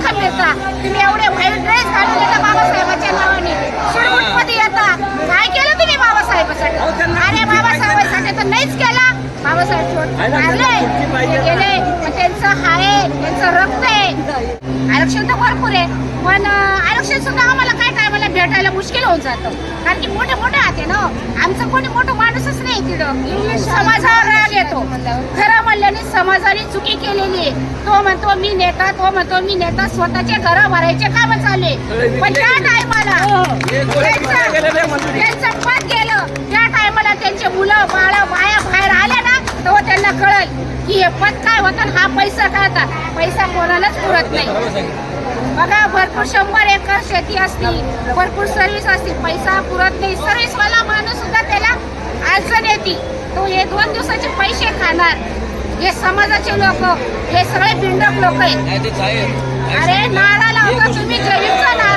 दखल घेता तुम्ही एवढे व्हाईट ड्रेस घालून येता बाबासाहेबांच्या नावाने. शिरगुटमध्ये येता. काय केलं तुम्ही बाबासाहेबासाठी? अरे बाबासाहेबांसाठी तर नाहीच केला. बाबासाहेब मारले ते गेले. पण त्यांचं आहे त्यांचं रक्त आहे. आरक्षण तर भरपूर आहे. पण आरक्षण सुद्धा आम्हाला काय टायमाला भेटायला मुश्किल होऊन जातं. कारण की मोठे मोठे हाते ना. आमचं कोणी मोठं माणूसच नाही तिथं. समाजावर राग येतो. खरं म्हणल्याने समाजाने चुकी केलेली आहे. तो म्हणतो मी नेता तो म्हणतो मी नेता स्वतःचे घर भरायचे काम चालू आहे पण त्या टायमाला त्यांचं पद गेलं. त्या टायमाला त्यांचे मुलं बाळ बाया बाहेर आल्या ना तेव्हा त्यांना कळल की हे पद काय होतं हा पैसा काय होता. पैसा कोणालाच पुरत नाही. बघा भरपूर शंभर एकर शेती असती भरपूर सर्व्हिस असते. पैसा पुरत नाही. सर्व्हिस वाला माणूस सुद्धा त्याला अडचण येते. तो हे दोन दिवसाचे पैसे खाणार. हे समाजाचे लोक हे सगळे बिंडक लोक आहेत. अरे नारा लावता तुम्ही जैविकचा नारा